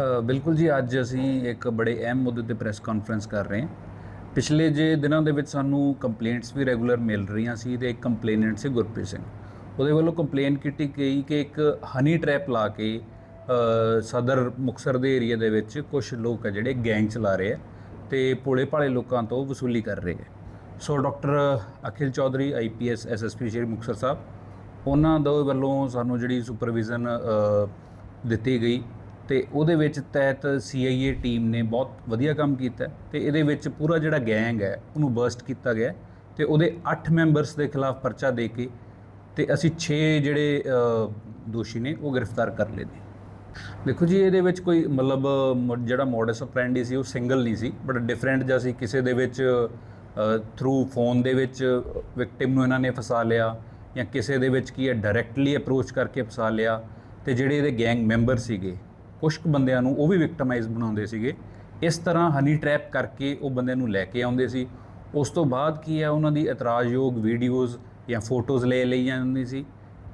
ਬਿਲਕੁਲ ਜੀ, ਅੱਜ ਅਸੀਂ ਇੱਕ ਬੜੇ ਅਹਿਮ ਮੁੱਦੇ ਤੇ ਪ੍ਰੈਸ ਕਾਨਫਰੰਸ ਕਰ ਰਹੇ ਹਾਂ। ਪਿਛਲੇ ਜੇ ਦਿਨਾਂ ਦੇ ਵਿੱਚ ਸਾਨੂੰ ਕੰਪਲੇਂਟਸ ਵੀ ਰੈਗੂਲਰ ਮਿਲ ਰਹੀਆਂ ਸੀ ਤੇ ਇੱਕ ਕੰਪਲੇਨੈਂਟ ਸੀ ਗੁਰਪ੍ਰੀਤ ਸਿੰਘ। ਉਹਦੇ ਵੱਲੋਂ ਕੰਪਲੇਨ ਕੀਤੀ ਗਈ ਕਿ ਇੱਕ ਹਨੀ ਟ੍ਰੈਪ ਲਾ ਕੇ ਸਦਰ ਮੁਕਸਰ ਦੇ ਏਰੀਆ ਦੇ ਵਿੱਚ ਕੁਝ ਲੋਕ ਆ ਜਿਹੜੇ ਗੈਂਗ ਚਲਾ ਰਹੇ ਆ ਤੇ ਭੋਲੇ ਭਾਲੇ ਲੋਕਾਂ ਤੋਂ ਵਸੂਲੀ ਕਰ ਰਹੇ ਆ। So doctor Akhil Chaudhary IPS SSP Shri Muktsar Sahib, ਉਹਨਾਂ ਦੇ ਵੱਲੋਂ ਸਾਨੂੰ ਜਿਹੜੀ ਸੁਪਰਵਿਜ਼ਨ ਦਿੱਤੀ ਗਈ ਤੇ ਉਹਦੇ ਵਿੱਚ ਤਹਿਤ ਸੀਆਈਏ ਟੀਮ ਨੇ ਬਹੁਤ ਵਧੀਆ ਕੰਮ ਕੀਤਾ ਹੈ ਤੇ ਇਹਦੇ ਵਿੱਚ ਪੂਰਾ ਜਿਹੜਾ ਗੈਂਗ ਹੈ, ਉਹਨੂੰ ਬਰਸਟ ਕੀਤਾ ਗਿਆ ਹੈ ਤੇ ਉਹਦੇ 8 ਮੈਂਬਰਸ ਦੇ ਖਿਲਾਫ ਪਰਚਾ ਦੇ ਕੇ ਤੇ ਅਸੀਂ 6 ਜਿਹੜੇ ਦੋਸ਼ੀ ਨੇ ਉਹ ਗ੍ਰਿਫਤਾਰ ਕਰ ਲਏ ਨੇ। ਦੇਖੋ ਜੀ, ਇਹਦੇ ਵਿੱਚ ਕੋਈ ਮਤਲਬ ਮ- ਜਿਹੜਾ ਮੋਡਸ ਆਪਰੈਂਡੀ ਸੀ, ਉਹ ਸਿੰਗਲ ਨਹੀਂ ਸੀ ਬਟ ਡਿਫਰੈਂਟ ਜਿਹਾ ਸੀ। ਕਿਸੇ ਦੇ ਵਿੱਚ ਥਰੂ ਫੋਨ ਦੇ ਵਿੱਚ ਵਿਕਟਿਮ ਨੂੰ ਇਹਨਾਂ ਨੇ ਫਸਾ ਲਿਆ ਜਾਂ ਕਿਸੇ ਦੇ ਵਿੱਚ ਕੀ ਹੈ ਡਾਇਰੈਕਟਲੀ ਅਪਰੋਚ ਕਰਕੇ ਫਸਾ ਲਿਆ ਤੇ ਜਿਹੜੇ ਇਹਦੇ ਗੈਂਗ ਮੈਂਬਰ ਸੀਗੇ ਕੁਝ ਕੁ ਬੰਦਿਆਂ ਨੂੰ ਉਹ ਵੀ ਵਿਕਟਮਾਈਜ਼ ਬਣਾਉਂਦੇ ਸੀਗੇ। ਇਸ ਤਰ੍ਹਾਂ ਹਨੀ ਟ੍ਰੈਪ ਕਰਕੇ ਉਹ ਬੰਦਿਆਂ ਨੂੰ ਲੈ ਕੇ ਆਉਂਦੇ ਸੀ। ਉਸ ਤੋਂ ਬਾਅਦ ਕੀ ਹੈ ਉਹਨਾਂ ਦੀ ਇਤਰਾਜ਼ਯੋਗ ਵੀਡੀਓਜ਼ ਜਾਂ ਫੋਟੋਜ਼ ਲੈ ਲਈ ਜਾਂਦੀ ਸੀ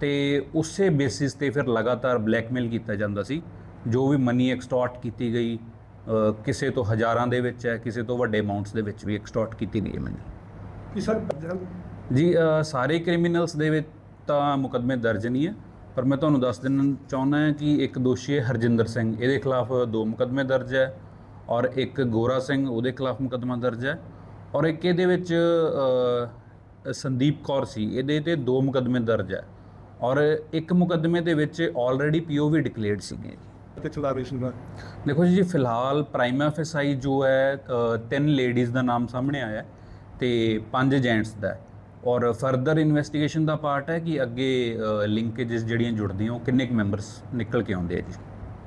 ਤੇ ਉਸੇ ਬੇਸਿਸ ਤੇ ਫਿਰ ਲਗਾਤਾਰ ਬਲੈਕਮੇਲ ਕੀਤਾ ਜਾਂਦਾ ਸੀ। ਜੋ ਵੀ ਮਨੀ ਐਕਸਟੋਰਟ ਕੀਤੀ ਗਈ ਕਿਸੇ ਤੋਂ ਹਜ਼ਾਰਾਂ ਦੇ ਵਿੱਚ ਹੈ ਕਿਸੇ ਤੋਂ ਵੱਡੇ ਅਮਾਉਂਟਸ ਦੇ ਵਿੱਚ ਵੀ ਐਕਸਟੋਰਟ ਕੀਤੀ ਗਈ ਮਨੀ ਕਿ ਸਰ ਜੀ ਸਾਰੇ ਕ੍ਰਿਮੀਨਲਸ ਦੇ ਵਿੱਚ ਤਾਂ ਮੁਕੱਦਮੇ ਦਰਜ ਨਹੀਂ ਹੈ। ਪਰ ਮੈਂ ਤੁਹਾਨੂੰ ਦੱਸ ਦੇਣਾ ਚਾਹੁੰਦਾ ਹਾਂ ਕਿ ਇੱਕ ਦੋਸ਼ੀ ਹੈ ਹਰਜਿੰਦਰ ਸਿੰਘ। ਇਹਦੇ ਖਿਲਾਫ ਦੋ ਮੁਕੱਦਮੇ ਦਰਜ ਹੈ ਔਰ ਇੱਕ ਗੋਰਾ ਸਿੰਘ ਉਹਦੇ ਖਿਲਾਫ ਮੁਕੱਦਮਾ ਦਰਜ ਹੈ ਔਰ ਇੱਕ ਇਹਦੇ ਵਿੱਚ ਸੰਦੀਪ ਕੌਰ ਸੀ। ਇਹਦੇ ਤੇ ਦੋ ਮੁਕੱਦਮੇ ਦਰਜ ਹੈ ਔਰ ਇੱਕ ਮੁਕੱਦਮੇ ਦੇ ਵਿੱਚ ਆਲਰੇਡੀ ਪੀਓਵੀ ਡਿਕਲੇਅਰਡ ਸੀਗੇ ਤੇ ਚਲਾ ਰਹੀ ਸੀ ਨਾ ਦੇਖੋ ਜੀ ਫਿਲਹਾਲ ਪ੍ਰਾਈਮਾ ਫੈਸਾਈ ਜੋ ਹੈ ਤਿੰਨ ਲੇਡੀਜ਼ ਦਾ ਨਾਮ ਸਾਹਮਣੇ ਆਇਆ ਤੇ ਪੰਜ ਜੈਂਟਸ ਦਾ ਹੈ। ਔਰ ਫਰਦਰ ਇਨਵੈਸਟੀਗੇਸ਼ਨ ਦਾ ਪਾਰਟ ਹੈ ਕਿ ਅੱਗੇ ਲਿੰਕੇजेस ਜਿਹੜੀਆਂ ਜੁੜਦੀਆਂ, ਉਹ ਕਿੰਨੇ ਕੁ ਮੈਂਬਰਸ ਨਿਕਲ ਕੇ ਆਉਂਦੇ ਆ ਜੀ?